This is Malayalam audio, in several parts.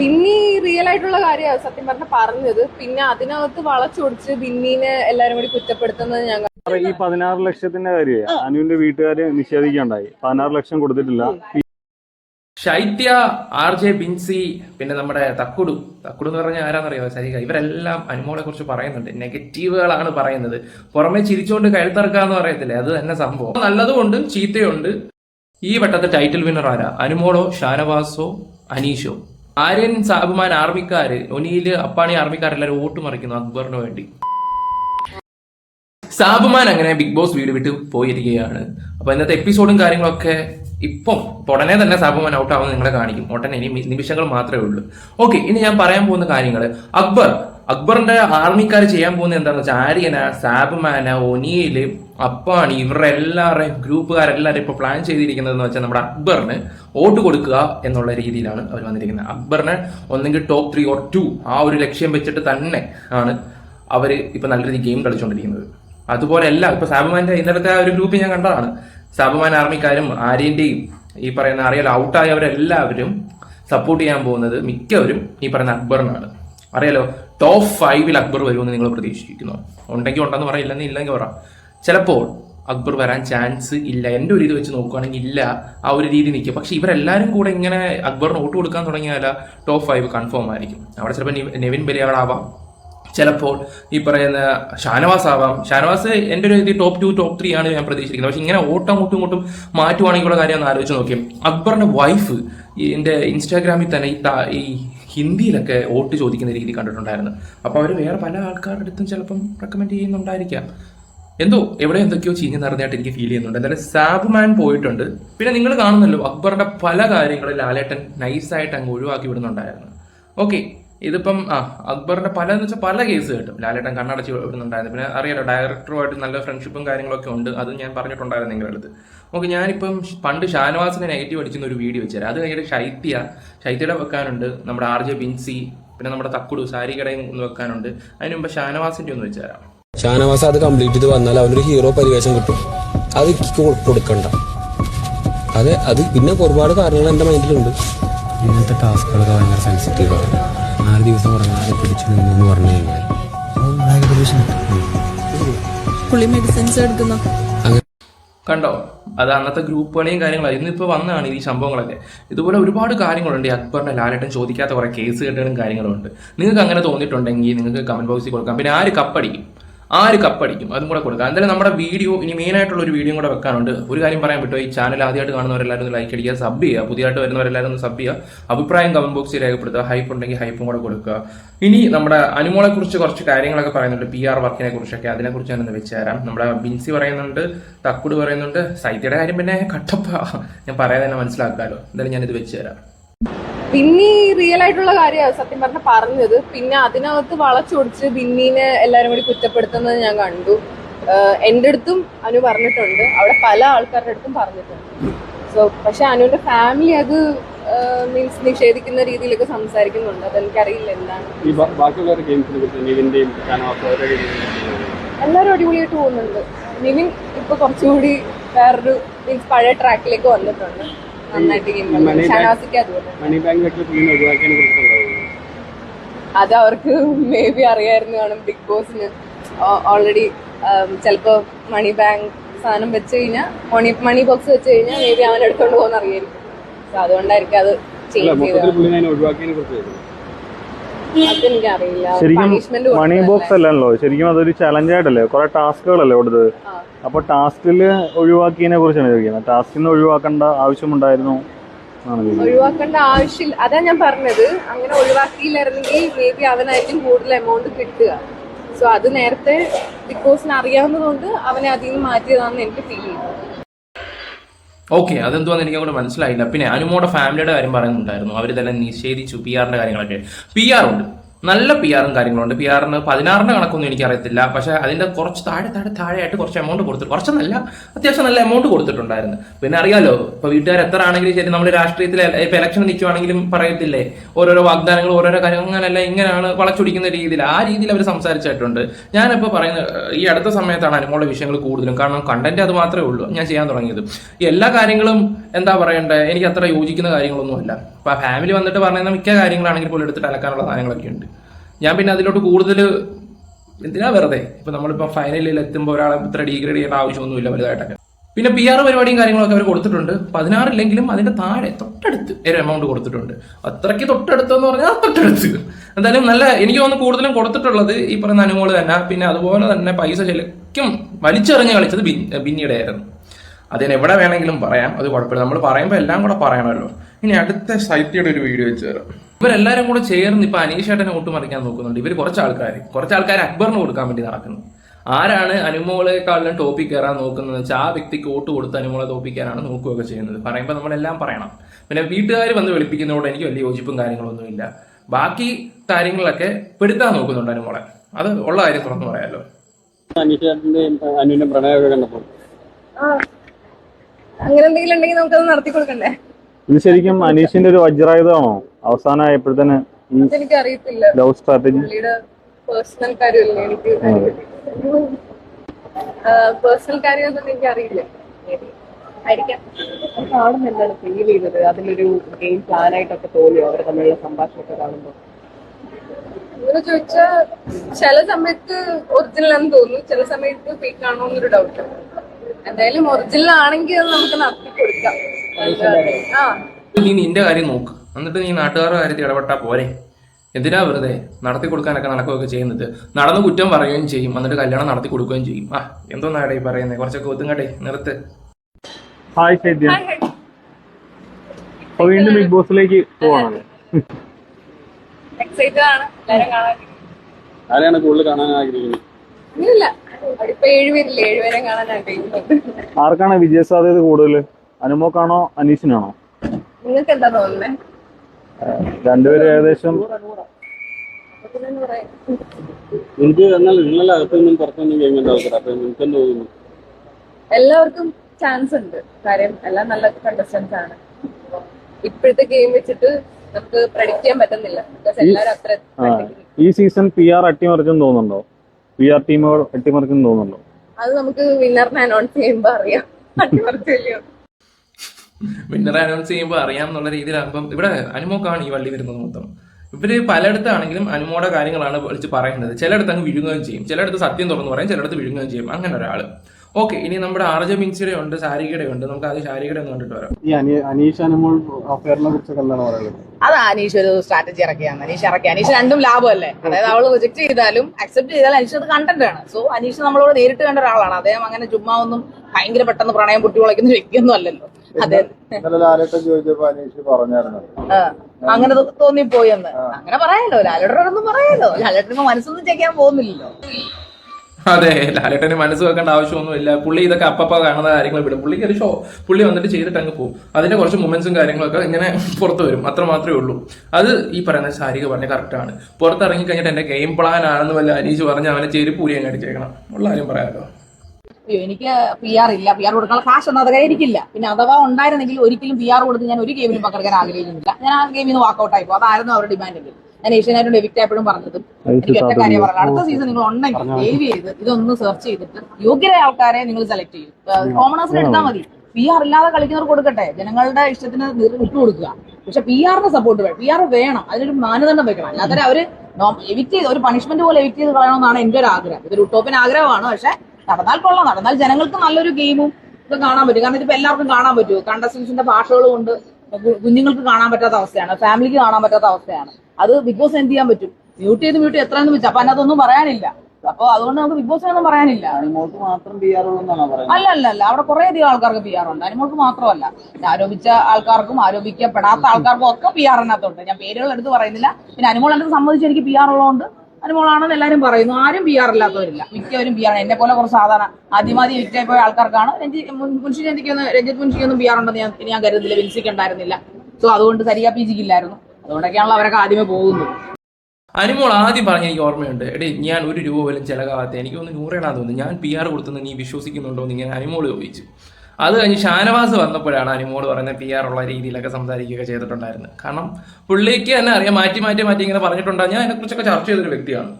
ബിന്നി റിയൽ ആയിട്ടുള്ള കാര്യമാണ് സത്യം പറഞ്ഞ പറഞ്ഞത്. പിന്നെ അതിനകത്ത് വളച്ചൊടിച്ച് ബിന്നീനെ എല്ലാരും കൂടി കുറ്റപ്പെടുത്തുന്നത് ഞങ്ങൾ ഈ പതിനാറ് ലക്ഷത്തിന്റെ കാര്യമേ അനുവിന്റെ വീട്ടുകാര് നിഷേധിക്കണ്ടായി പതിനാറ് ലക്ഷം കൊടുത്തിട്ടില്ല. ശൈത്യ ആർ ജെ ബിൻസി പിന്നെ നമ്മുടെ തക്കുടു. തക്കുടു എന്ന് പറഞ്ഞാൽ ആരാന്നറിയോ? സരിക ഇവരെല്ലാം അനുമോളെ കുറിച്ച് പറയുന്നുണ്ട്. നെഗറ്റീവുകളാണ് പറയുന്നത്. പുറമെ ചിരിച്ചുകൊണ്ട് കഴുത്തറക്കാന്ന് പറയത്തില്ലേ? അത് തന്നെ സംഭവം. നല്ലതുമുണ്ട് ചീത്തയുണ്ട്. ഈ വട്ടത്തെ ടൈറ്റിൽ വിന്നർ ആരാ? അനുമോളോ ഷാനവാസോ അനീഷോ? ആര്യൻ സാബുമാൻ ആർമിക്കാര് ഒനിയിൽ അപ്പാണി ആർമിക്കാരെല്ലാരും വോട്ട് മറിക്കുന്നു അക്ബറിന് വേണ്ടി. സാബുമാൻ അങ്ങനെ ബിഗ് ബോസ് വീട് വിട്ട് പോയിരിക്കുകയാണ്. അപ്പൊ ഇന്നത്തെ എപ്പിസോഡും കാര്യങ്ങളൊക്കെ ഇപ്പം ഇപ്പൊ ഉടനെ തന്നെ സാബുമാൻ ഔട്ട് ആവുന്ന നിങ്ങളെ കാണിക്കും. ഉടനെ ഇനി നിമിഷങ്ങൾ മാത്രമേ ഉള്ളൂ. ഓക്കെ ഇനി ഞാൻ പറയാൻ പോകുന്ന കാര്യങ്ങൾ അക്ബർ അക്ബറിന്റെ ആർമിക്കാർ ചെയ്യാൻ പോകുന്നത് എന്താണെന്ന് വെച്ചാൽ ആര്യന സാബ്മാന ഒനിയിൽ അപ്പാണി ഇവരുടെ എല്ലാവരുടെയും ഗ്രൂപ്പുകാരെല്ലാവരും ഇപ്പൊ പ്ലാൻ ചെയ്തിരിക്കുന്നത് എന്ന് വെച്ചാൽ നമ്മുടെ അക്ബറിന് വോട്ട് കൊടുക്കുക എന്നുള്ള രീതിയിലാണ് അവർ വന്നിരിക്കുന്നത്. അക്ബറിന് ഒന്നെങ്കിൽ ടോപ്പ് ത്രീ ഓർ ടു ആ ഒരു ലക്ഷ്യം വെച്ചിട്ട് തന്നെ ആണ് അവർ ഇപ്പൊ നല്ല രീതിയിൽ ഗെയിം കളിച്ചുകൊണ്ടിരിക്കുന്നത് അതുപോലെ അല്ല ഇപ്പൊ സാബുമാന്റെ ഇന്നലത്തെ ഒരു ഗ്രൂപ്പ് ഞാൻ കണ്ടതാണ്. സാബുമാൻ ആർമിക്കാരും ആര്യന്റെയും ഈ പറയുന്ന അറിയാലോ ഔട്ടായവരെല്ലാവരും സപ്പോർട്ട് ചെയ്യാൻ പോകുന്നത് മിക്കവരും ഈ പറയുന്ന അക്ബറിനാണ്. അറിയാലോ ടോപ്പ് ഫൈവിൽ അക്ബർ വരുമെന്ന് നിങ്ങൾ പ്രതീക്ഷിക്കുന്നു. ഉണ്ടെങ്കിൽ ഉണ്ടെന്ന് പറയില്ലെന്ന് ഇല്ലെങ്കിൽ പറ. ചിലപ്പോൾ അക്ബർ വരാൻ ചാൻസ് ഇല്ല. എന്റെ ഒരു ഇത് വെച്ച് നോക്കുകയാണെങ്കിൽ ഇല്ല. ആ ഒരു രീതി നിൽക്കും. പക്ഷേ ഇവരെല്ലാവരും കൂടെ ഇങ്ങനെ അക്ബറിന് വോട്ട് കൊടുക്കാൻ തുടങ്ങിയാൽ ടോപ്പ് ഫൈവ് കൺഫേം ആയിരിക്കും. അവിടെ ചിലപ്പോൾ നെവിൻ ബലിയാളാവാം. ചിലപ്പോൾ ഈ പറയുന്ന ഷാനവാസ് ആവാം ഷാനവാസ് എന്റെ ഒരു ഇത് ടോപ്പ് ടു ടോപ്പ് ത്രീ ആണ് ഞാൻ പ്രതീക്ഷിക്കുന്നത്. പക്ഷെ ഇങ്ങനെ ഓട്ടം അങ്ങോട്ടും ഇങ്ങോട്ടും മാറ്റുവാണെങ്കിലുള്ള കാര്യം ഒന്ന് ആലോചിച്ച് നോക്കിയാൽ അക്ബറിന്റെ വൈഫ് എന്റെ ഇൻസ്റ്റാഗ്രാമിൽ തന്നെ ഈ ഹിന്ദിയിലൊക്കെ വോട്ട് ചോദിക്കുന്ന രീതി കണ്ടിട്ടുണ്ടായിരുന്നു. അപ്പോൾ അവർ വേറെ പല ആൾക്കാരുടെ അടുത്തും ചിലപ്പം റെക്കമെൻഡ് ചെയ്യുന്നുണ്ടായിരിക്കാം. എന്തോ എവിടെ എന്തൊക്കെയോ ചീഞ്ഞ് നിറഞ്ഞായിട്ട് എനിക്ക് ഫീൽ ചെയ്യുന്നുണ്ട്. എന്തായാലും സാബ്മാൻ പോയിട്ടുണ്ട്. പിന്നെ നിങ്ങൾ കാണുന്നല്ലോ അക്ബറിന്റെ പല കാര്യങ്ങളും ലാലേട്ടൻ നൈസായിട്ട് അങ്ങ് ഒഴിവാക്കി വിടുന്നുണ്ടായിരുന്നു. ഓക്കെ ഇതിപ്പം ആ അക്ബറിന്റെ പല എന്ന് വെച്ചാൽ പല കേസ് കേട്ടും. ലാലേട്ടൻ കണ്ണടച്ച് വിടുന്നുണ്ടായിരുന്നു പിന്നെ അറിയാലോ ഡയറക്ടറുമായിട്ട് നല്ല ഫ്രണ്ട്ഷിപ്പും കാര്യങ്ങളൊക്കെ ഉണ്ട്. അത് ഞാൻ പറഞ്ഞിട്ടുണ്ടായിരുന്നു നിങ്ങളുടെ അടുത്ത്. ഓക്കെ ഞാനിപ്പം പണ്ട് ഷാനവാസിനെ നെഗറ്റീവ് അടിച്ചിരുന്ന ഒരു വീഡിയോ വെച്ചുതരാം അത് കഴിഞ്ഞിട്ട് ശൈത്യ ശൈത്യയുടെ വെക്കാനുണ്ട്. നമ്മുടെ ആർ ജെ ബിൻസി പിന്നെ നമ്മുടെ തക്കുടു സാരി സാരികടയും ഒന്ന് വെക്കാനുണ്ട്. അതിന് മുമ്പ് ഷാനവാസിന്റെ ഒന്ന് വെച്ചുതരാം ഷാനവാസ് അത് കംപ്ലീറ്റ് ചെയ്ത് വന്നാൽ അവനൊരു ഹീറോ പരിവേഷം കിട്ടും. അത് കൊടുക്കണ്ട. അതെ അത് പിന്നെ ഒരുപാട് കാര്യങ്ങൾ എന്റെ മൈൻഡിലുണ്ട് ഇങ്ങനത്തെ ടാസ്കുകളൊക്കെ ഭയങ്കര സെൻസിറ്റീവാണ് നാല് ദിവസം ഉറങ്ങാതെ പിടിച്ചു നിന്നു എന്ന് പറഞ്ഞു കഴിഞ്ഞാൽ. പുള്ളി മെഡിസിൻസ് എടുക്കുന്ന? കണ്ടോ? അത് അന്നത്തെ ഗ്രൂപ്പ് പണിയും കാര്യങ്ങളും. ഇന്നിപ്പോൾ വന്നതാണ് ഈ സംഭവങ്ങളൊക്കെ. ഇതുപോലെ ഒരുപാട് കാര്യങ്ങളുണ്ട്. ഈ അക്ബറിന്റെ ലാലേട്ടൻ ചോദിക്കാത്ത കുറേ കേസ് കെട്ടുകളും കാര്യങ്ങളും ഉണ്ട് നിങ്ങൾക്ക് അങ്ങനെ തോന്നിയിട്ടുണ്ടെങ്കിൽ നിങ്ങൾക്ക് കമന്റ് ബോക്സിൽ കൊടുക്കാം. പിന്നെ ആര് കപ്പടിക്കും? ആര് കപ്പടിക്കും? അതും കൂടെ കൊടുക്കുക എന്തായാലും നമ്മുടെ വീഡിയോ ഇനി മെയിൻ ആയിട്ടുള്ള ഒരു വീഡിയോ കൂടെ വെക്കാനുണ്ട്. ഒരു കാര്യം പറയാൻ പറ്റുമോ? ഈ ചാനൽ ആദ്യമായിട്ട് കാണുന്നവരെല്ലാവരും ഒന്ന് ലൈക്ക് അടിക്കുക സബ് ചെയ്യുക. പുതിയതായിട്ട് വരുന്നവരെല്ലാവരും ഒന്ന് സബ് ചെയ്യുക. അഭിപ്രായം കമന്റ് ബോക്സിൽ രേഖപ്പെടുത്തുക. ഹൈപ്പ് ഉണ്ടെങ്കിൽ ഹൈപ്പും കൂടെ കൊടുക്കുക. ഇനി നമ്മുടെ അനുമോളെ കുറിച്ച് കുറച്ച് കാര്യങ്ങളൊക്കെ പറയുന്നുണ്ട്. പി ആർ വർക്കിനെ കുറിച്ചൊക്കെ അതിനെ കുറിച്ച് ഞാനൊന്ന് വെച്ച് തരാം. നമ്മുടെ ബിൻസി പറയുന്നുണ്ട് തക്കുട് പറയുന്നുണ്ട്. സൈത്യയുടെ കാര്യം പിന്നെ കട്ടപ്പ. ഞാൻ പറയാതെ തന്നെ മനസ്സിലാക്കാമല്ലോ എന്തായാലും ഞാനിത് വെച്ച് തരാം. ബിന്നി റിയൽ ആയിട്ടുള്ള കാര്യമാണ് സത്യം പറഞ്ഞ പറഞ്ഞത്. പിന്നെ അതിനകത്ത് വളച്ചൊടിച്ച് ബിന്നീനെ എല്ലാരും കൂടി കുറ്റപ്പെടുത്തുന്നത് ഞാൻ കണ്ടു. എന്റെ എന്റെ അടുത്തും അനു പറഞ്ഞിട്ടുണ്ട്. അവിടെ പല ആൾക്കാരുടെ അടുത്തും പറഞ്ഞിട്ടുണ്ട്. സോ പക്ഷെ അനുവിന്റെ ഫാമിലി അത് മീൻസ് നിഷേധിക്കുന്ന രീതിയിലൊക്കെ സംസാരിക്കുന്നുണ്ട്. അതെനിക്കറിയില്ല എന്താണ്. എല്ലാവരും അടിപൊളിയായിട്ട് പോകുന്നുണ്ട്. നിവിൻ ഇപ്പൊ കുറച്ചുകൂടി വേറൊരു മീൻസ് പഴയ ട്രാക്കിലേക്ക് വന്നിട്ടുണ്ട്. മണി അത് അവർക്ക് മേ ബി അറിയായിരുന്നു കാണും. ബിഗ് ബോസിന് ഓൾറെഡി ചിലപ്പോ മണി ബാങ്ക് സാധനം വെച്ച് കഴിഞ്ഞാൽ മണി മണി ബോക്സ് വെച്ച് കഴിഞ്ഞാൽ മേ ബി അവൻ എടുത്തോണ്ട് പോകുന്ന അറിയായിരിക്കും. അതുകൊണ്ടായിരിക്കും അത് ചെയ്യുന്നത് ചേഞ്ച് മൊത്തത്തിൽ ചെയ്തത് പുള്ളി ഞാൻ ഒഴിവാക്കിയതിനെ കുറിച്ച് അതെനിക്ക് അറിയില്ല ശരിക്കും മണി ബോക്സ് അല്ലല്ലോ. ശരിക്കും അതൊരു ചലഞ്ച് ആയിട്ടല്ലേ? കുറെ ടാസ്കുകളല്ലേ കൊടുത്തത്? അപ്പൊ ടാസ്കിൽ ഒഴിവാക്കിയതിനെ കുറിച്ചാണ് ചോദിക്കുന്നത്. ടാസ്കിൽ നിന്ന് ഒഴിവാക്കേണ്ട ആവശ്യമുണ്ടായിരുന്നു ഒഴിവാക്കേണ്ട ആവശ്യമില്ല അതാ ഞാൻ പറഞ്ഞത്. അങ്ങനെ ഒഴിവാക്കിയില്ലായിരുന്നെങ്കിൽ മേ ബി അവനായിരിക്കും കൂടുതൽ എമൗണ്ട് കിട്ടുക. സോ അത് നേരത്തെ ബിഗ് ബോസിന് അറിയാവുന്നതുകൊണ്ട് അവനെ അതിൽ നിന്ന് മാറ്റിയതാണെന്ന് എനിക്ക് ഫീൽ ചെയ്യുന്നു. ഓക്കെ അതെന്തുവാന്ന് എനിക്ക് അങ്ങോട്ട് മനസ്സിലായില്ല. പിന്നെ അനുമോടെ ഫാമിലിയുടെ കാര്യം പറയുന്നുണ്ടായിരുന്നു. അവർ തന്നെ നിഷേധിച്ചു പി ആറിന്റെ കാര്യങ്ങളൊക്കെ. പി ആർ ഉണ്ട്. നല്ല പി ആറും കാര്യങ്ങളുണ്ട്. പി ആറിന് പതിനാറിന്റെ കണക്കൊന്നും എനിക്കറിയത്തില്ല. പക്ഷേ അതിന്റെ കുറച്ച് താഴെ താഴെ താഴെയായിട്ട് കുറച്ച് എമൗണ്ട് കൊടുത്തിട്ട് കുറച്ചൊന്നല്ല അത്യാവശ്യം നല്ല എമൗണ്ട് കൊടുത്തിട്ടുണ്ടായിരുന്നു. പിന്നെ അറിയാലോ ഇപ്പൊ വീട്ടുകാർ എത്ര ആണെങ്കിലും ശരി നമ്മൾ രാഷ്ട്രീയത്തിൽ ഇപ്പൊ ഇലക്ഷൻ നിൽക്കുവാണെങ്കിലും പറയത്തില്ലേ? ഓരോരോ വാഗ്ദാനങ്ങൾ ഓരോരോ കാര്യം അങ്ങനല്ല ഇങ്ങനെയാണ് വളച്ചൊടിക്കുന്ന രീതിയിൽ ആ രീതിയിൽ അവർ സംസാരിച്ചിട്ടുണ്ട്. ഞാനിപ്പോൾ പറയുന്ന ഈ അടുത്ത സമയത്താണ് അനുമോളുടെ വിഷയങ്ങൾ കൂടുതലും. കാരണം കണ്ടന്റ് അത് മാത്രമേ ഉള്ളൂ. ഞാൻ ചെയ്യാൻ തുടങ്ങിയത്. എല്ലാ കാര്യങ്ങളും എന്താ പറയണ്ടേ? എനിക്ക് അത്ര യോജിക്കുന്ന കാര്യങ്ങളൊന്നുമല്ല. അപ്പൊ ഫാമിലി വന്നിട്ട് പറയുന്ന മിക്ക കാര്യങ്ങളാണെങ്കിൽ പോലും എടുത്തിട്ട് അലക്കാനുള്ള സാധനങ്ങളൊക്കെ ഉണ്ട് ഞാൻ പിന്നെ അതിലോട്ട് കൂടുതൽ എന്തിനാ വെറുതെ? ഇപ്പൊ നമ്മളിപ്പോ ഫൈനലിൽ എത്തുമ്പോൾ ഒരാളെ ഇത്ര ഡിഗ്രേഡ് ചെയ്യേണ്ട ആവശ്യമൊന്നുമില്ല വലുതായിട്ടൊക്കെ. പിന്നെ പി ആർ പരിപാടിയും കാര്യങ്ങളൊക്കെ അവർ കൊടുത്തിട്ടുണ്ട്. പതിനാറില്ലെങ്കിലും അതിന്റെ താഴെ തൊട്ടടുത്ത് ഒരു എമൗണ്ട് കൊടുത്തിട്ടുണ്ട്. അത്രയ്ക്ക് തൊട്ടടുത്ത് എന്ന് പറഞ്ഞാൽ തൊട്ടടുത്ത്. എന്തായാലും നല്ല എനിക്ക് തോന്നുന്നു കൂടുതലും കൊടുത്തിട്ടുള്ളത് ഈ പറയുന്ന അനുമോൾ തന്നെ. പിന്നെ അതുപോലെ തന്നെ പൈസ ശരിക്കും വലിച്ചെറിഞ്ഞ് കളിച്ചത് പിന്നീട് ആയിരുന്നു. അതിന് എവിടെ വേണമെങ്കിലും പറയാം. അത് കുഴപ്പമില്ല. നമ്മൾ പറയുമ്പോൾ എല്ലാം കൂടെ പറയണമല്ലോ. ഇനി അടുത്ത സൈറ്റിയുടെ ഒരു വീഡിയോ വെച്ച് തരാം. ഇവരെല്ലാരും കൂടെ ചേർന്ന് ഇപ്പൊ അനീഷേട്ടനെ ഒട്ടുമറിക്കാൻ നോക്കുന്നുണ്ട്. ഇവർ കുറച്ച് ആൾക്കാർ കുറച്ച് ആൾക്കാർ അക്ബറിന് കൊടുക്കാൻ വേണ്ടി നടക്കുന്നു. ആരാണ് അനുമോളെക്കാളും ടോപ്പിൽ കയറാൻ നോക്കുന്നത് വെച്ചാൽ ആ വ്യക്തിക്ക് വോട്ട് കൊടുത്ത് അനുമോളെ തോപ്പിക്കാനാണ് നോക്കുകയൊക്കെ ചെയ്യുന്നത്. പറയുമ്പോൾ നമ്മളെല്ലാം പറയണം. പിന്നെ വീട്ടുകാർ വന്ന് വിളിപ്പിക്കുന്നതോട് എനിക്ക് വലിയ യോജിപ്പും കാര്യങ്ങളൊന്നുമില്ല ബാക്കി കാര്യങ്ങളൊക്കെ പെടുത്താൻ നോക്കുന്നുണ്ട് അനുമോളെ. അത് ഉള്ള കാര്യം തുറന്നു പറയാമല്ലോ അനുവിന്റെ പ്രണയമൊക്കെ കണ്ടപ്പോൾ അങ്ങനെ എന്തെങ്കിലും ഉണ്ടെങ്കിൽ നമുക്കത് നടത്തി കൊടുക്കണ്ടേ ഇത് ശരിക്കും അനീഷിന്റെ ഒരു വജ്രായുധമാണോ? അവസാനമായപ്പോഴത്തേന് ഈ ലവ് സ്ട്രാറ്റജി പുള്ളിയുടെ പേഴ്സണൽ കാര്യമല്ലേ എനിക്ക് പേഴ്സണൽ കാര്യമൊന്നും എനിക്ക് അറിയില്ല ഫീൽ ചെയ്തത്? അതിലൊരു ഗെയിം പ്ലാൻ ആയിട്ടൊക്കെ തോന്നിയോ? അവർ തമ്മിലുള്ള സംഭാഷണമൊക്കെ കാണുമ്പോൾ അങ്ങനെ ചോദിച്ചാ ചില സമയത്ത് ഒറിജിനൽ എന്ന് തോന്നുന്നു. ചില സമയത്ത് ഫേക്ക് ആണോ എന്നൊരു ഡൗട്ട് എന്തായാലും ഒറിജിനൽ ആണെങ്കിൽ അത് നമുക്ക് നടത്തി കൊടുക്കാം ആ. നീ നിന്റെ കാര്യം നോക്ക്. എന്നിട്ട് നീ നാട്ടുകാരുടെ കാര്യത്തിൽ ഇടപെട്ടാൽ പോരെ. എന്തിനാ വെറുതെ നടത്തി കൊടുക്കാനൊക്കെ നടക്കുകയൊക്കെ ചെയ്യുന്നത്? നടന്ന് കുറ്റം പറയുകയും ചെയ്യും. എന്നിട്ട് കല്യാണം നടത്തി കൊടുക്കുകയും ചെയ്യും. ആ എന്തോന്നാടെ ഈ പറയുന്നത് കുറച്ചൊക്കെ ഒതുങ്ങട്ടെ നിർത്ത്. ഹായ് ചൈത്യ അപ്പൊ വീണ്ടും ബിഗ് ബോസിലേക്ക് പോവാണ്. ആരെയാണ് കൂടുതൽ കാണാൻ ആഗ്രഹിക്കുന്നത്? ആർക്കാണ് വിജയസാധ്യത കൂടുതൽ അനുമോക്കാണോ? അനീഷിനാണോ? നിങ്ങൾക്ക് എന്താ തോന്നുന്നത് രണ്ടുപേരും ഏകദേശം എനിക്ക് എന്നാൽ നിങ്ങളെ അകത്തൊന്നും പുറത്തൊന്നും ഗെയിം ഉണ്ടാവത്തില്ല അപ്പൊ നിങ്ങൾക്ക് എന്ത് തോന്നുന്നു? എല്ലാവർക്കും ചാൻസ് ഉണ്ട്. കാര്യം എല്ലാം നല്ല കണ്ടസ്റ്റൻസ് ആണ്. ഇപ്പോഴത്തെ ഗെയിം വെച്ചിട്ട് നമുക്ക് പ്രെഡിക്റ്റ് ചെയ്യാൻ പറ്റുന്നില്ല. എല്ലാവരും അത്ര ഈ സീസൺ പി ആർ അട്ടിമറിച്ചെന്ന് തോന്നുന്നുണ്ടോ? പി ആർ ടീമുകൾ അട്ടിമറിച്ചെന്ന് തോന്നുന്നുണ്ടോ? അത് നമുക്ക് വിന്നറിനെ അനൗൺസ് ചെയ്യുമ്പോ അറിയാം. അടിമറിച്ചില്ലയോ വിന്നർ അനൗൺസ് ചെയ്യുമ്പോൾ അറിയാം എന്നുള്ള രീതിയിലാകുമ്പം ഇവിടെ അനുമോക്കാണ് ഈ വള്ളി വരുന്നത് മൊത്തം. ഇവർ പലയിടത്താണെങ്കിലും അനുമോടെ കാര്യങ്ങളാണ് വിളിച്ച് പറയുന്നത് ചിലയിടത്ത് അങ്ങ് വിഴുങ്ങുകയും ചെയ്യും. ചിലയിടത്ത് സത്യം തുറന്നു പറയും ചിലയിടത്ത് വിഴുങ്ങുകയും ചെയ്യും. അങ്ങനെ ഒരാൾ ഓക്കെ ഇനി നമ്മുടെ ആർജ മിൻസിയുടെ ഉണ്ട് സാരികയുടെ ഉണ്ട്. നമുക്ക് ആദ്യം ശാരികയുടെ ഒന്ന് കണ്ടിട്ട് വരാം. ഈ അനി അനീഷ് അനുമോൾ അഫയറിനെ കുറിച്ചൊക്കെ എന്താണ് പറയുന്നത്? അത് അനീഷ് ഒരു സ്ട്രാറ്റജി ഇറക്കിയാണ് അനീഷ് ഇറക്കി അനീഷ് രണ്ടും ലാഭമല്ലേ? അതായത് അവൾ റിജക്ട് ചെയ്താലും അക്സെപ്റ്റ് ചെയ്താലും അനീഷ് അത് കണ്ടന്റ് ആണ്. സോ അനീഷ് നമ്മളോട് നേരിട്ട് കണ്ട ഒരാളാണ്. അദ്ദേഹം അങ്ങനെ ചുമ്മാ ഒന്നും ഭയങ്കര പെട്ടെന്ന് പ്രണയം പൊട്ടി വിളയ്ക്കുന്ന വ്യക്തിയൊന്നും അല്ലല്ലോ. ലാലേട്ടൻ ചോദിച്ചപ്പോ അനീഷ് പറഞ്ഞായിരുന്നു. ആ, അങ്ങനെ തോന്നി തോന്നിപ്പോയി എന്ന് അങ്ങനെ പറയാലോ ലാലേട്ടനോടൊന്നും പറയാലോ. ലാലേട്ടന് മനസ്സൊന്നും ചെയ്യാൻ പോകുന്നില്ലല്ലോ. അതെ ലാലേട്ടന് മനസ്സ് വെക്കേണ്ട ആവശ്യമൊന്നുമില്ല. പുള്ളി ഇതൊക്കെ അപ്പപ്പ കാണുന്ന കാര്യങ്ങൾ വിടും. പുള്ളിക്ക് ഒരു ഷോ പുള്ളി വന്നിട്ട് ചെയ്തിട്ട് അങ്ങ് പോകും അതിന്റെ കുറച്ച് മൊമെന്റ്സും കാര്യങ്ങളൊക്കെ ഇങ്ങനെ പുറത്തു വരും. അത്ര മാത്രമേ ഉള്ളൂ. അത് ഈ പറയുന്ന ശാരിക പറഞ്ഞ കറക്റ്റാണ് പുറത്തിറങ്ങി കഴിഞ്ഞിട്ട് എന്റെ ഗെയിം പ്ലാൻ ആണെന്ന് വല്ല അനീഷ് പറഞ്ഞ് അവനെ ചേരി പൂരി അങ്ങ് അടിച്ചേക്കണം. ഉള്ള കാര്യം പറയാമല്ലോ അയ്യോ എനിക്ക് പി ആർ ഇല്ല. പി ആർ കൊടുക്കാനുള്ള കാശ് ഒന്നും അത് എനിക്കില്ല പിന്നെ അഥവാ ഉണ്ടായിരുന്നെങ്കിൽ ഒരിക്കലും പി ആർ കൊടുത്ത് ഞാൻ ഒരു ഗെയിമിലും പങ്കെടുക്കാൻ ആഗ്രഹിക്കുന്നില്ല. ഞാൻ ആ ഗെയിമിൽ നിന്ന് വാക്കൗട്ട് പോകും. അതായിരുന്നു അവരുടെ ഡിമാൻഡ് ഞാൻ ഏഷ്യനായിട്ട് എവിക്റ്റ് ആയപ്പോഴും പറഞ്ഞതും എനിക്ക് ഒറ്റ കാര്യം പറഞ്ഞു അടുത്ത സീസൺ നിങ്ങൾ ഉണ്ടെങ്കിൽ ദയവ് ചെയ്ത് ഇതൊന്ന് സെർച്ച് ചെയ്തിട്ട് യോഗ്യരായ ആൾക്കാരെ നിങ്ങൾ സെലക്ട് ചെയ്യും. കോമണേഴ്സിന് എടുത്താൽ മതി. പി ആർ ഇല്ലാതെ കളിക്കുന്നവർ കൊടുക്കട്ടെ. ജനങ്ങളുടെ ഇഷ്ടത്തിന് വിട്ടുകൊടുക്കുക പക്ഷെ പി ആറിന് സപ്പോർട്ട് വേണം. പി ആർ വേണം. അതിനൊരു മാനദണ്ഡം വെക്കണം. അല്ലാതെ അവർ എവിറ്റ് ചെയ്ത് ഒരു പണിഷ്മെന്റ് പോലെ എവിറ്റ് ചെയ്ത് കളയണമെന്നാണ് എന്റെ ഒരു ആഗ്രഹം. ഇതൊരു ടോപ്പിന് ആഗ്രഹമാണ്. പക്ഷെ നടന്നാൽ കൊള്ളാം നടന്നാൽ ജനങ്ങൾക്ക് നല്ലൊരു ഗെയിമും ഇത് കാണാൻ പറ്റും. കാരണം ഇതിപ്പോ എല്ലാവർക്കും കാണാൻ പറ്റുമോ? കണ്ടസ്റ്റൻസിന്റെ ഭാഷകളും ഉണ്ട്. കുഞ്ഞുങ്ങൾക്ക് കാണാൻ പറ്റാത്ത അവസ്ഥയാണ്. ഫാമിലിക്ക് കാണാൻ പറ്റാത്ത അവസ്ഥയാണ്. അത് ബിഗ് ബോസ് എന്ത് ചെയ്യാൻ പറ്റും? മ്യൂട്ട് ചെയ്ത് മ്യൂട്ട് എത്ര എത്രയെന്ന് വെച്ചാൽ അപ്പൊ അതിനകത്തൊന്നും പറയാനില്ല. അപ്പൊ അതുകൊണ്ട് നമുക്ക് ബിഗ് ബോസ് ഒന്നും പറയാനില്ല. അനുമോൾക്ക് മാത്രം പി ആർ പറയുന്നത്? അല്ല അല്ല അല്ല. അവിടെ കുറെ അധികം ആൾക്കാർക്ക് പി ആർ ഉണ്ട്. അനിമോൾക്ക് മാത്രമല്ല. ആരോപിച്ച ആൾക്കാർക്കും ആരോപിക്കപ്പെടാത്ത ആൾക്കാർക്കും ഒക്കെ പി ആർ അതിനകത്തുണ്ട്. ഞാൻ പേരുകൾ എടുത്ത് പറയുന്നില്ല. പിന്നെ അനിമോൾ എന്റെ സംബന്ധിച്ച് എനിക്ക് പി ആർ ഉള്ളതുകൊണ്ട് അനുമോളാണെന്ന് എല്ലാവരും പറയുന്നു. ആരും പി ആർ ഇല്ലാത്തവരില്ല. മിക്കവരും പി ആർ എന്നെ പോലെ കുറച്ച് സാധാരണ ആദ്യമാദ്യം വിറ്റായി പോയ ആൾക്കാർക്കാണ്. മുൻഷി രഞ്ജിക്കൊന്നും രഞ്ജിത്ത് മുൻഷിക്കൊന്നും പി ആർ ഉണ്ടെന്ന് ഞാൻ ഞാൻ കരുതില്ല വിൻസിക്ക് ഉണ്ടായിരുന്നില്ല. സോ അതുകൊണ്ട് സരിക പി ജിക്കില്ലായിരുന്നു അതുകൊണ്ടൊക്കെയാണല്ലോ അവരൊക്കെ ആദ്യമേ പോകുന്നത്. അനുമോൾ ആദ്യം പറഞ്ഞ എനിക്ക് ഓർമ്മയുണ്ട്. എടേ ഞാൻ ഒരു രൂപ പോലും ചിലകാവാത്ത എനിക്ക് ഒന്ന് നൂറേണാന്ന് തോന്നുന്നു. ഞാൻ പി ആർ കൊടുത്തെന്ന് നീ വിശ്വസിക്കുന്നുണ്ടോ എന്ന് ഇങ്ങനെ അനുമോൾ ചോദിച്ചു. അത് കഴിഞ്ഞ് ഷാനവാസ് വന്നപ്പോഴാണ് അനുമോട് പറയുന്ന പി ആർ ഉള്ള രീതിയിലൊക്കെ സംസാരിക്കുകയൊക്കെ ചെയ്തിട്ടുണ്ടായിരുന്നത്. കാരണം പുള്ളിക്ക് തന്നെ അറിയാം മാറ്റി മാറ്റി മാറ്റി ഇങ്ങനെ പറഞ്ഞിട്ടുണ്ടാകും ഞാൻ അതിനെക്കുറിച്ചൊക്കെ ചർച്ച ചെയ്തൊരു വ്യക്തിയാണ്.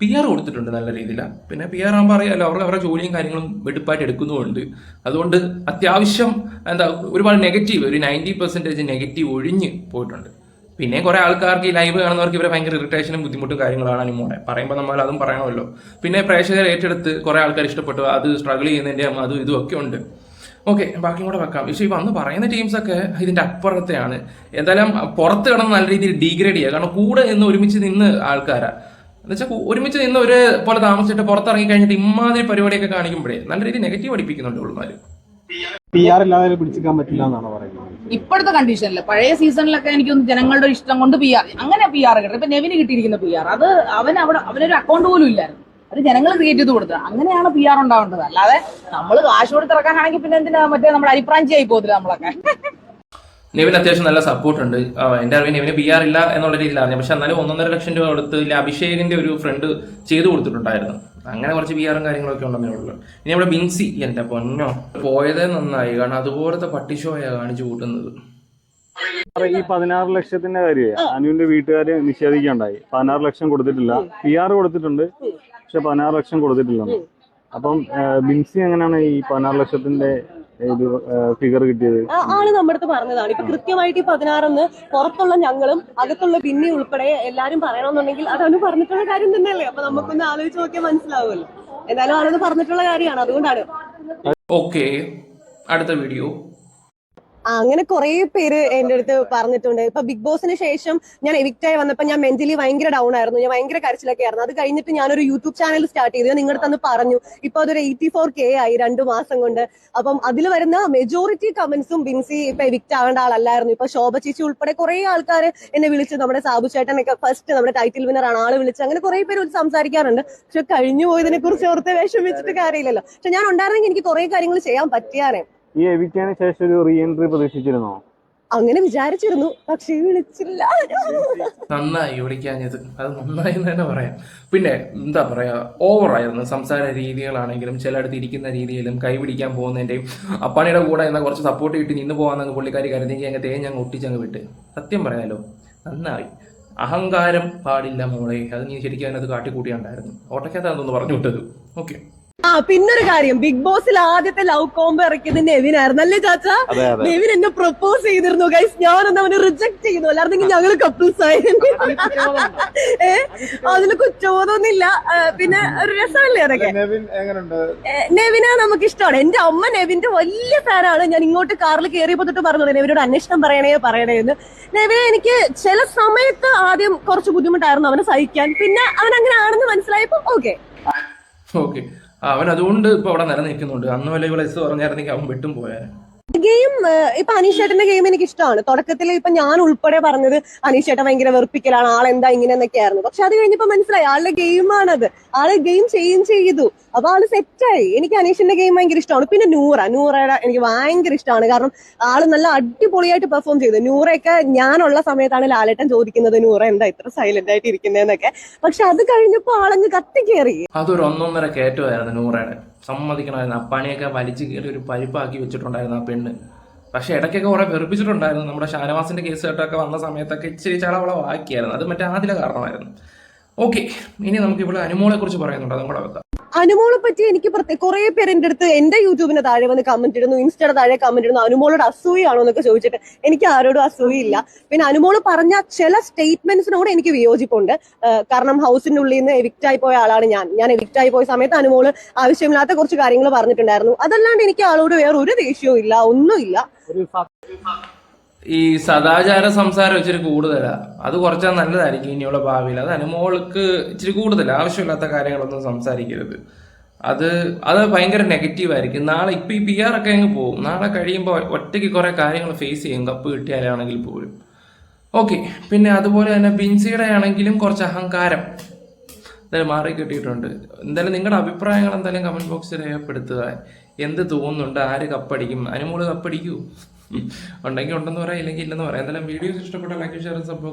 പി ആർ കൊടുത്തിട്ടുണ്ട് നല്ല രീതിയിൽ പിന്നെ പി ആർ ആകുമ്പോൾ അറിയാമല്ലോ അവർക്ക് അവരുടെ ജോലിയും കാര്യങ്ങളും വെടുപ്പായിട്ട് എടുക്കുന്നുമുണ്ട്. അതുകൊണ്ട് അത്യാവശ്യം എന്താ ഒരുപാട് നെഗറ്റീവ് ഒരു നയന്റി പെർസെന്റേജ് നെഗറ്റീവ് ഒഴിഞ്ഞ് പോയിട്ടുണ്ട്. പിന്നെ കുറെ ആൾക്കാർക്ക് ഈ ലൈവ് കാണുന്നവർക്ക് ഇവരെ ഭയങ്കര ഇറിറ്റേഷനും ബുദ്ധിമുട്ടും കാര്യങ്ങളാണ് അനുമോടെ പറയുമ്പോൾ നമ്മൾ അതും പറയണമല്ലോ. പിന്നെ പ്രേക്ഷകർ ഏറ്റെടുത്ത് കുറെ ആൾക്കാർ ഇഷ്ടപ്പെട്ടു. അത് സ്ട്രഗിൾ ചെയ്യുന്നതിന്റെ അതും ഇതും ഒക്കെ ഉണ്ട്. ഓക്കെ ബാക്കി കൂടെ വെക്കാം. പക്ഷേ ഈ വന്ന് പറയുന്ന ടീംസ് ഒക്കെ ഇതിന്റെ അപ്പുറത്തെയാണ്. എന്തായാലും പുറത്ത് കിടന്ന് നല്ല രീതിയിൽ ഡീഗ്രേഡ് ചെയ്യുക കാരണം കൂടെ നിന്ന് ഒരുമിച്ച് നിന്ന് ആൾക്കാരാ. എന്നുവെച്ചാൽ ഒരുമിച്ച് നിന്ന് ഒരു പോലെ താമസിച്ചിട്ട് പുറത്തിറങ്ങി കഴിഞ്ഞിട്ട് ഇമാതിരി പരിപാടിയൊക്കെ കാണിക്കുമ്പോഴേ നല്ല രീതിയിൽ നെഗറ്റീവ് അടിപ്പിക്കുന്നുണ്ട് ഉള്ളുമാര് പി ആർ ഇല്ലാതെ പിടിച്ചിക്കാൻ പറ്റില്ല എന്നാണ് പറയുന്നത്? ഇപ്പോഴത്തെ കണ്ടീഷനിൽ പഴയ സീസണിലൊക്കെ എനിക്ക് ജനങ്ങളുടെ ഇഷ്ടം കൊണ്ട് പി ആർ അങ്ങനെ പി ആർ കിട്ടും ഇപ്പൊ നെവിന് കിട്ടിയിരിക്കുന്ന പി ആർ അത് അവൻ അവിടെ അവനൊരു അക്കൗണ്ട് പോലും ഇല്ലായിരുന്നു. അത് ജനങ്ങൾ ക്രിയേറ്റ് ചെയ്ത് കൊടുത്തത്. അങ്ങനെയാണ് പി ആർ ഉണ്ടാവേണ്ടത്. അല്ലാതെ നമ്മൾ കാശ് കൊടുത്തിറക്കാനാണെങ്കിൽ പിന്നെ എന്തിനാ മറ്റേ നമ്മുടെ അരിപ്രാഞ്ചി ആയി പോകത്തില്ല നമ്മളൊക്കെ. നിവിൻ അത്യാവശ്യം നല്ല സപ്പോർട്ട് ഉണ്ട്. എന്റെ അറിവിന് ഇവന് പി ആർ ഇല്ല എന്നുള്ള രീതിയിൽ അറിഞ്ഞു. പക്ഷെ എന്നാലും ഒന്നൊന്നര ലക്ഷം രൂപ കൊടുത്ത് ഇല്ല അഭിഷേകിന്റെ ഒരു ഫ്രണ്ട് ചെയ്തു കൊടുത്തിട്ടുണ്ടായിരുന്നു. അങ്ങനെ കുറച്ച് പി ആറും കാര്യങ്ങളൊക്കെ ഉണ്ടെന്നേ ഉള്ളൂ. ഇനി നമ്മുടെ ബിൻസി എന്റെ പൊന്നോ. പോയതേ നന്നായി. കാരണം അതുപോലത്തെ പട്ടിഷോയാ കാണിച്ചു കൂട്ടുന്നത്. ഈ പതിനാറ് ലക്ഷത്തിന്റെ കാര്യമേ അനുവിന്റെ വീട്ടുകാരെ നിഷേധിക്കുകയുണ്ടായി. പതിനാറ് ലക്ഷം കൊടുത്തിട്ടില്ല. പി ആർ കൊടുത്തിട്ടുണ്ട്. പക്ഷെ പതിനാറ് ലക്ഷം കൊടുത്തിട്ടില്ല. അപ്പം ബിൻസി എങ്ങനെയാണ് ഈ പതിനാറ് ലക്ഷത്തിന്റെ ഇത് ഫിഗർ കിട്ടിയത്? ആണ് നമ്മുടെ അടുത്ത് പറഞ്ഞതാണ്. ഇപ്പൊ കൃത്യമായിട്ട് ഈ പതിനാറെന്ന് പുറത്തുള്ള ഞങ്ങളും അകത്തുള്ള ബിന്നി ഉൾപ്പെടെ എല്ലാരും പറയണമെന്നുണ്ടെങ്കിൽ അതവന് പറഞ്ഞിട്ടുള്ള കാര്യം തന്നെയല്ലേ? അപ്പൊ നമുക്കൊന്ന് ആലോചിച്ച് നോക്കിയാൽ മനസ്സിലാവുമല്ലോ. എന്തായാലും ആളത് പറഞ്ഞിട്ടുള്ള കാര്യമാണ്. അതുകൊണ്ടാണ്. ഓക്കെ. അടുത്ത വീഡിയോ. അങ്ങനെ കുറെ പേര് എന്റെ അടുത്ത് പറഞ്ഞിട്ടുണ്ട്. ഇപ്പൊ ബിഗ് ബോസിന് ശേഷം ഞാൻ എവിക്റ്റ് ആയി വന്നപ്പോ ഞാൻ മെന്റലി ഭയങ്കര ഡൗൺ ആയിരുന്നു. ഞാൻ ഭയങ്കര കരച്ചിലൊക്കെ ആയിരുന്നു. അത് കഴിഞ്ഞിട്ട് ഞാനൊരു യൂട്യൂബ് ചാനൽ സ്റ്റാർട്ട് ചെയ്തു. ഞാൻ നിങ്ങളുടെ തന്നെ പറഞ്ഞു. ഇപ്പൊ അതൊരു എയ്റ്റി ഫോർ കെ ആയി രണ്ടു മാസം കൊണ്ട്. അപ്പം അതിൽ വരുന്ന മെജോറിറ്റി കമന്റ്സും ബിൻസി ഇപ്പൊ എവിക്റ്റ് ആവേണ്ട ആളല്ലായിരുന്നു. ഇപ്പൊ ശോഭ ചേച്ചി ഉൾപ്പെടെ കുറെ ആൾക്കാർ എന്നെ വിളിച്ചു. നമ്മുടെ സാബു ചേട്ടനൊക്കെ ഫസ്റ്റ് നമ്മുടെ ടൈറ്റിൽ വിന്നർ ആണ്. ആൾ വിളിച്ച് അങ്ങനെ കുറെ പേര് സംസാരിക്കാറുണ്ട്. പക്ഷെ കഴിഞ്ഞു പോയതിനെ കുറിച്ച് ഓർത്ത് വിഷമിച്ചിട്ട് കാര്യമില്ലല്ലോ. പക്ഷെ ഞാൻ ഉണ്ടായിരുന്നെങ്കിൽ എനിക്ക് കുറെ കാര്യങ്ങൾ ചെയ്യാൻ പറ്റിയാറേ ഈ എവിക്റ്റിന് ശേഷം ഒരു റീ എൻട്രി പ്രതീക്ഷിച്ചിരുന്നോ? അങ്ങനെ വിചാരിച്ചിരുന്നു പക്ഷേ വിളിച്ചില്ല. നന്നായി വിളിക്കാഞ്ഞത്. അത് നന്നായി എന്ന് തന്നെ പറയാം. പിന്നെ എന്താ പറയാ ഓവറായിരുന്നു സംസാര രീതികളാണെങ്കിലും ചിലയിടത്ത് ഇരിക്കുന്ന രീതിയിലും കൈപിടിക്കാൻ പോകുന്നതിന്റെയും അപ്പാണിയുടെ കൂടെ എന്നാൽ കുറച്ച് സപ്പോർട്ട് കിട്ടി നിന്ന് പോകാന്നങ്ങ് പുള്ളിക്കാരി കരുതി അങ്ങ് തേഞ്ഞ് അങ്ങ് ഒട്ടിച്ചങ്ങ് വിട്ട്. സത്യം പറയാലോ നന്നായി. അഹങ്കാരം പാടില്ല മോളെ. അത് നീ ശരിക്കും അതിനകത്ത് കാട്ടിക്കൂട്ടിയുണ്ടായിരുന്നു. ഓട്ടയ്ക്കകത്താണെന്ന് പറഞ്ഞു വിട്ടത്. ഓക്കെ. ആ പിന്നൊരു കാര്യം. ബിഗ് ബോസിൽ ആദ്യത്തെ ലവ് കോംബോ ഇറക്കിയത് നെവിനായിരുന്നു അല്ലേ ചാച്ച? അതെ അതെ. നെവിൻ എന്നെ പ്രപ്പോസ് ചെയ്തിരുന്നു ഗൈസ് ഞാനൊന്ന് അവനെ റിജക്ട് ചെയ്യുന്നു. അല്ലായിരുന്നെങ്കിൽ ഞങ്ങൾ കപ്പിൾസ് ആയി ഏ? അതിന് കുറ്റബോധമൊന്നുമില്ല. പിന്നെ ഒരു രസമല്ലേ അതൊക്കെ നെവിനെ നമുക്ക് ഇഷ്ടമാണ്. എന്റെ അമ്മ നെവിന്റെ വലിയ ഫാനാണ്. ഞാൻ ഇങ്ങോട്ട് കാറിൽ കയറിയപ്പോ തൊട്ട് പറഞ്ഞത് നെവിനോട് അന്വേഷണം പറയണേ പറയണേ എന്ന്. നെവിനെ എനിക്ക് ചില സമയത്ത് ആദ്യം കുറച്ച് ബുദ്ധിമുട്ടായിരുന്നു അവനെ സഹിക്കാൻ. പിന്നെ അവൻ അങ്ങനെ ആണെന്ന് മനസ്സിലായപ്പോ ഓക്കെ ഓക്കെ അവൻ അതുകൊണ്ട് ഇപ്പൊ അവിടെ നിലനിൽക്കുന്നുണ്ട്. അന്ന് വല്ല എസ് പറഞ്ഞായിരുന്നെങ്കിൽ അവൻ വിട്ടും പോയാൽ ഗെയിം ഇപ്പൊ അനീഷേട്ടന്റെ ഗെയിം എനിക്ക് ഇഷ്ടമാണ് തുടക്കത്തിൽ ഇപ്പൊ ഞാൻ ഉൾപ്പെടെ പറഞ്ഞത് അനീഷേട്ടൻ ഭയങ്കര വെറുപ്പിക്കലാണ് ആളെന്താ ഇങ്ങനെ എന്നൊക്കെ ആയിരുന്നു. പക്ഷെ അത് കഴിഞ്ഞപ്പോ മനസ്സിലായി ആളുടെ ഗെയിമാണത്. ആൾ ഗെയിം ചെയ്യും ചെയ്തു. അപ്പൊ ആൾ സെറ്റായി. എനിക്ക് അനീഷിന്റെ ഗെയിം ഭയങ്കര ഇഷ്ടമാണ്. പിന്നെ നൂറ. നൂറയുടെ എനിക്ക് ഭയങ്കര ഇഷ്ടമാണ്. കാരണം ആൾ നല്ല അടിപൊളിയായിട്ട് പെർഫോം ചെയ്തു. നൂറയൊക്കെ ഞാനുള്ള സമയത്താണ് ലാലേട്ടൻ ചോദിക്കുന്നത് നൂറ എന്താ ഇത്ര സൈലന്റ് ആയിട്ട് ഇരിക്കുന്നതെന്നൊക്കെ പക്ഷെ അത് കഴിഞ്ഞപ്പോ ആളങ്ങ് കത്തിക്കേറി അതൊരു ഒന്നൊന്നര കയറ്റമായിരുന്നു നൂറയുടെ. സമ്മതിക്കണമായിരുന്നു അപ്പാണിയൊക്കെ വലിച്ചു കയറി ഒരു പരിപ്പാക്കി വെച്ചിട്ടുണ്ടായിരുന്നു ആ പെണ്ണ്. പക്ഷെ ഇടയ്ക്കൊക്കെ കുറെ വെറുപ്പിച്ചിട്ടുണ്ടായിരുന്നു. നമ്മുടെ ഷാനവാസിന്റെ കേസ് കേട്ടൊക്കെ വന്ന സമയത്തൊക്കെ ഇച്ചിരി ചളവളവാക്കിയായിരുന്നു. അത് മറ്റേ ആദ്യ കാരണമായിരുന്നു ഓക്കെ ഇനി നമുക്ക് ഇവിടെ അനുമോളെ കുറിച്ച് പറയുന്നുണ്ട്. അതും കൂടെ വെക്കാം. അനുമോളെ പറ്റി എനിക്ക് കുറെ പേര് എന്റെ അടുത്ത് എന്റെ യൂട്യൂബിന് താഴെ വന്ന് കമന്റ് ഇടുന്നു ഇൻസ്റ്റയുടെ താഴെ കമന്റ് ഇടുന്നു അനുമോളോട് അസൂയാണോ എന്നൊക്കെ ചോദിച്ചിട്ട് എനിക്ക് ആരോടും അസൂയില്ല. പിന്നെ അനുമോൾ പറഞ്ഞ ചില സ്റ്റേറ്റ്മെന്റ്സിനോട് എനിക്ക് വിയോജിപ്പുണ്ട്. കാരണം ഹൗസിന്റെ ഉള്ളിൽ നിന്ന് എവിക്റ്റ് ആയി പോയ ആളാണ് ഞാൻ. ഞാൻ എവിക്റ്റ് ആയി പോയ സമയത്ത് അനുമോൾ ആവശ്യമില്ലാത്ത കുറച്ച് കാര്യങ്ങൾ പറഞ്ഞിട്ടുണ്ടായിരുന്നു. അതല്ലാണ്ട് എനിക്ക് ആളോട് വേറെ ഒരു ദേഷ്യവും ഇല്ല ഒന്നുമില്ല. ഈ സദാചാര സംസാരം ഇച്ചിരി കൂടുതലാ. അത് കുറച്ചാൽ നല്ലതായിരിക്കും ഇനിയുള്ള ഭാവിയിൽ. അത് മോൾക്ക് ഇച്ചിരി കൂടുതൽ ആവശ്യമില്ലാത്ത കാര്യങ്ങളൊന്നും സംസാരിക്കരുത്. അത് അത് ഭയങ്കര നെഗറ്റീവ് ആയിരിക്കും. നാളെ ഇപ്പൊ ഈ പി ആർ ഒക്കെ അങ്ങ് പോകും. നാളെ കഴിയുമ്പോൾ ഒറ്റയ്ക്ക് കുറെ കാര്യങ്ങൾ ഫേസ് ചെയ്യും. കപ്പ് കിട്ടിയാലാണെങ്കിൽ പോലും. ഓക്കെ പിന്നെ അതുപോലെ തന്നെ ബിൻസിയുടെ ആണെങ്കിലും കുറച്ച് അഹങ്കാരം എന്തായാലും മാറി കിട്ടിയിട്ടുണ്ട്. എന്തായാലും നിങ്ങളുടെ അഭിപ്രായങ്ങൾ എന്തായാലും കമന്റ് ബോക്സിൽ രേഖപ്പെടുത്തുക. എന്ത് തോന്നുന്നുണ്ട്? ആര് കപ്പടിക്കും? അനുമോൾ കപ്പടിക്കൂ? ഉണ്ടെങ്കിൽ ഉണ്ടെന്ന് പറയാം ഇല്ലെങ്കിൽ ഇല്ലെന്ന് പറയാം. എന്തായാലും വീഡിയോസ് ഇഷ്ടപ്പെട്ട ലൈക്ക് ഷെയർ സബ്സ്ക്രൈബ്